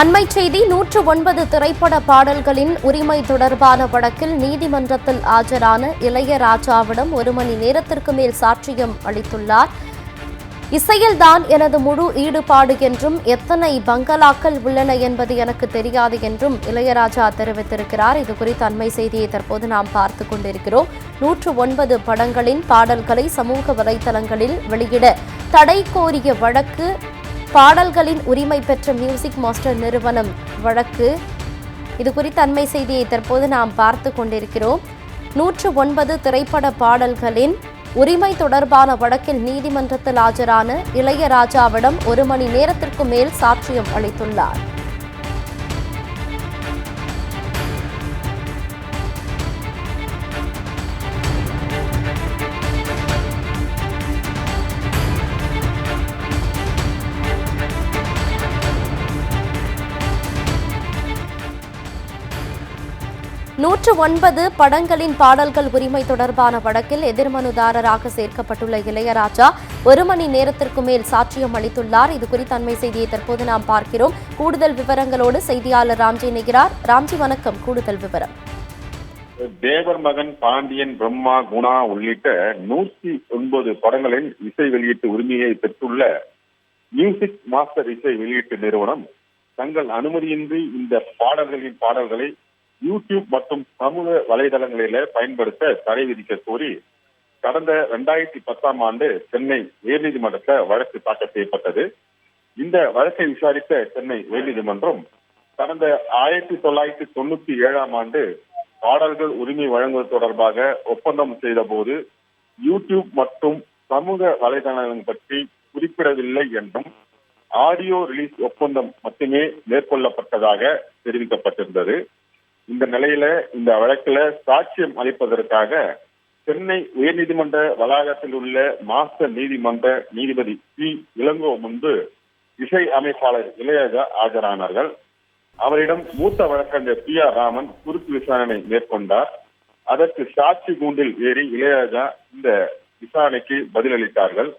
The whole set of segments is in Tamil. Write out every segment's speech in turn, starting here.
அண்மை செய்தி நூற்று ஒன்பது திரைப்பட பாடல்களின் உரிமை தொடர்பான வழக்கில் நீதிமன்றத்தில் ஆஜரான இளையராஜாவிடம் ஒரு மணி நேரத்திற்கு மேல் சாட்சியம் அளித்துள்ளார். இசையில்தான் எனது முழு ஈடுபாடு என்றும் எத்தனை பங்களாக்கள் உள்ளன என்பது எனக்கு தெரியாது என்றும் இளையராஜா தெரிவித்திருக்கிறார். இது குறித்த அண்மை செய்தியை தற்போது நாம் பார்த்து கொண்டிருக்கிறோம். நூற்று ஒன்பது படங்களின் பாடல்களை சமூக வலைதளங்களில் வெளியிட தடை கோரிய வழக்கு பாடல்களின் உரிமை பெற்ற மியூசிக் மாஸ்டர் நிறுவனம் வழக்கு. இது குறித்த அண்மை செய்தியை தற்போது நாம் பார்த்து கொண்டிருக்கிறோம். நூற்று ஒன்பது திரைப்பட பாடல்களின் உரிமை தொடர்பான வழக்கில் நீதிமன்றத்தில் ஆஜரான இளையராஜாவிடம் ஒரு மணி நேரத்திற்கு மேல் சாட்சியம் அளித்துள்ளார். நூற்று ஒன்பது படங்களின் பாடல்கள் உரிமை தொடர்பான வழக்கில் எதிர்மனுதாரராக சேர்க்கப்பட்டுள்ள இளையராஜா ஒரு மணி நேரத்திற்கு மேல் சாட்சியம் அளித்துள்ளார். இது குறித்த அண்மை செய்தியை தற்போது நாம் பார்க்கிறோம். கூடுதல் விவரங்களோடு செய்தியாளர் ராம்ஜி நிகிறார் ராம்ஜி வணக்கம். கூடுதல் விவரம். தேவர் மகன் பாண்டியன் பிரம்மா குணா உள்ளிட்ட நூற்றி ஒன்பது படங்களின் இசை வெளியீட்டு உரிமையை பெற்றுள்ள மியூசிக் மாஸ்டர் இசை வெளியீட்டு நிறுவனம் தங்கள் அனுமதியின்றி இந்த பாடல்களின் பாடல்களை யூடியூப் மற்றும் சமூக வலைதளங்களில பயன்படுத்த தடை விதிக்க கோரி கடந்த இரண்டாயிரத்தி பத்தாம் ஆண்டு சென்னை உயர்நீதிமன்றத்தில் வழக்கு தாக்கல் செய்யப்பட்டது. இந்த வழக்கை விசாரித்த சென்னை உயர்நீதிமன்றம் கடந்த ஆயிரத்தி தொள்ளாயிரத்தி தொண்ணூத்தி ஏழாம் ஆண்டு பாடல்கள் உரிமை வழங்குவது தொடர்பாக ஒப்பந்தம் செய்த போது யூடியூப் மற்றும் சமூக வலைதளங்கள் பற்றி குறிப்பிடவில்லை என்றும் ஆடியோ ரிலீஸ் ஒப்பந்தம் மட்டுமே மேற்கொள்ளப்பட்டதாக தெரிவிக்கப்பட்டிருந்தது. இந்த நிலையில இந்த வழக்குல சாட்சியம் அளிப்பதற்காக சென்னை உயர்நீதிமன்ற வளாகத்தில் உள்ள மாஸ்டர் நீதிமன்ற நீதிபதி பி. இளங்கோ முன்பு இசை அமைப்பாளர் இளையராஜா ஆஜரானார்கள். அவரிடம் மூத்த வழக்கறிஞர் பி. ஆர். ராமன் குறுக்கு விசாரணை மேற்கொண்டார். அதற்கு சாட்சி கூண்டில் ஏறி இளையராஜா இந்த விசாரணைக்கு பதிலளித்தார்கள்.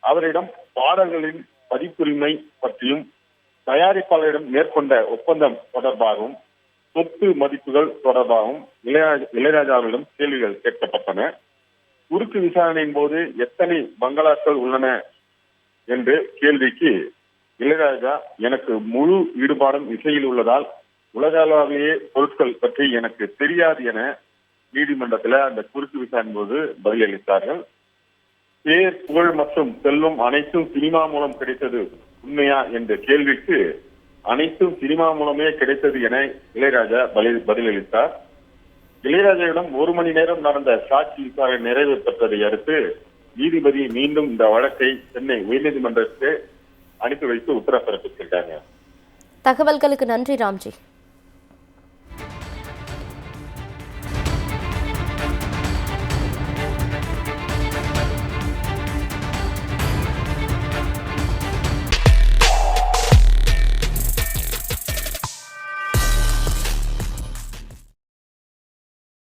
அவரிடம் பாடல்களின் பதிப்புரிமை பற்றியும் தயாரிப்பாளரிடம் மேற்கொண்ட ஒப்பந்தம் தொடர்பாகவும் சொத்து மதிப்புகள் தொடர்பாகவும் இளையராஜா இளையராஜாவிடம் கேள்விகள் கேட்கப்பட்டன. குறுக்கு விசாரணையின் போது எத்தனை பங்களாக்கள் உள்ளன என்று கேள்விக்கு இளையராஜா எனக்கு முழு ஈடுபாடும் இசையில் உள்ளதால் உலக அளவிலேயே பொருட்கள் பற்றி எனக்கு தெரியாது என நீதிமன்றத்தில் அந்த குறுக்கு விசாரணை போது பதிலளித்தார்கள். பேர் புகழ் மற்றும் செல்வம் அனைத்தும் சினிமா மூலம் கிடைத்தது உண்மையா என்ற கேள்விக்கு அனைத்தும் சினிமா மூலமே கிடைத்தது என இளையராஜா பதில் பதிலளித்தார். இளையராஜாவிடம் ஒரு மணி நேரம் நடந்த சாட்சி விசாரணை நிறைவு பெற்றதை அடுத்து நீதிபதி மீண்டும் இந்த வழக்கை சென்னை உயர்நீதிமன்றத்துக்கு அனுப்பி வைத்து உத்தரவு பிறப்பித்திருக்காங்க தகவல்களுக்கு நன்றி ராம்ஜி.